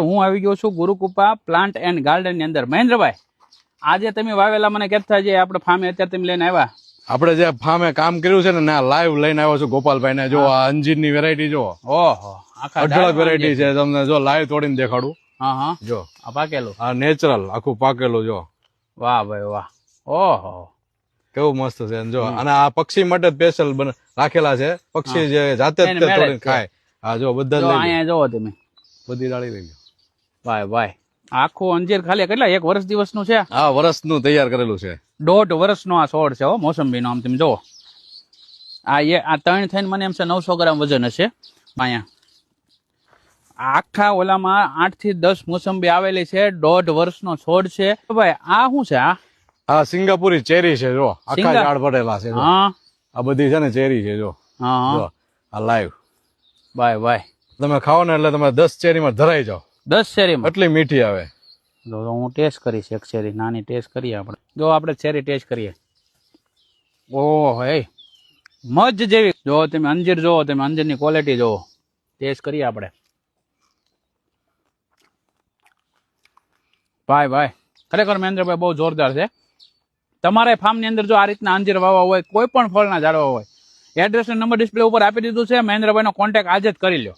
હું આવી ગયો છું ગુરુકૃપા પ્લાન્ટ એન્ડ ગાર્ડનની અંદર. મહેન્દ્રભાઈ આજે તમે વાવેલા મને કહેતા જે આપણે ફાર્મે અત્યારે તમે લઈને આવ્યા? આપણે જે ફાર્મે કામ કર્યું છે ને લાઈવ લઈને આવ્યો છું ગોપાલભાઈ ને જો આ અંજીરની વેરાયટી જો. ઓહો અઢળક વેરાયટી છે તમને જો લાઈવ તોડીને દેખાડું. હા હા. જો. આ પાકેલું? આ નેચરલ આખું પાકેલું જો. વાહ ભાઈ વાહ. ઓહો. કેવું મસ્ત છે. અને જો અને આ પક્ષી માટે સ્પેશિયલ રાખેલા છે. પક્ષી જે જાતે જ ખાય. હા જો બધા અહીંયા જોવો તમે. બધી ડાળી લઈ ભાઈ ભાઈ આખું અંજીર ખાલી કેટલા? એક વર્ષ દિવસનું છે? આ વર્ષનું તૈયાર કરેલું છે. દોઢ વર્ષનો આ છોડ છે હો મોસંબીનો આમ તમે જુઓ. આ એ આ ત્રણ થઈને મને એમ છે નવસો ગ્રામ વજન હશે અહીંયા. આખા ઓલામાં આઠથી દસ મોસંબી આવેલી છે દોઢ વર્ષનો છોડ છે. ભાઈ આ શું છે આ? હા સિંગાપુરી ચેરી છે જો આખા ઝાડ પડેલા છે હા. આ બધી છે ને ચેરી છે જો હા હા. આ લાઈવ ભાઈ ભાઈ તમે ખાઓ ને એટલે તમે દસ ચેરીમાં ધરાઈ જાઓ. દસ શેરીમાં? એટલી મીઠી આવે. જો હું ટેસ્ટ કરીશ એક શેરી નાની ટેસ્ટ કરીએ આપણે. જો આપણે શેરી ટેસ્ટ કરીએ. ઓહો એ મજ જેવી. જો તમે અંજીર જોવો તમે અંજીરની ક્વોલિટી જોવો ટેસ્ટ કરીએ આપણે. ભાઈ ભાઈ ખરેખર મહેન્દ્રભાઈ બહુ જોરદાર છે. તમારે ફાર્મની અંદર જો આ રીતના અંજીર વાવવા હોય કોઈ પણ ફળના ઝાડવા હોય એડ્રેસ નંબર ડિસ્પ્લે ઉપર આપી દીધું છે. મહેન્દ્રભાઈનો કોન્ટેક્ટ આજે જ કરી લો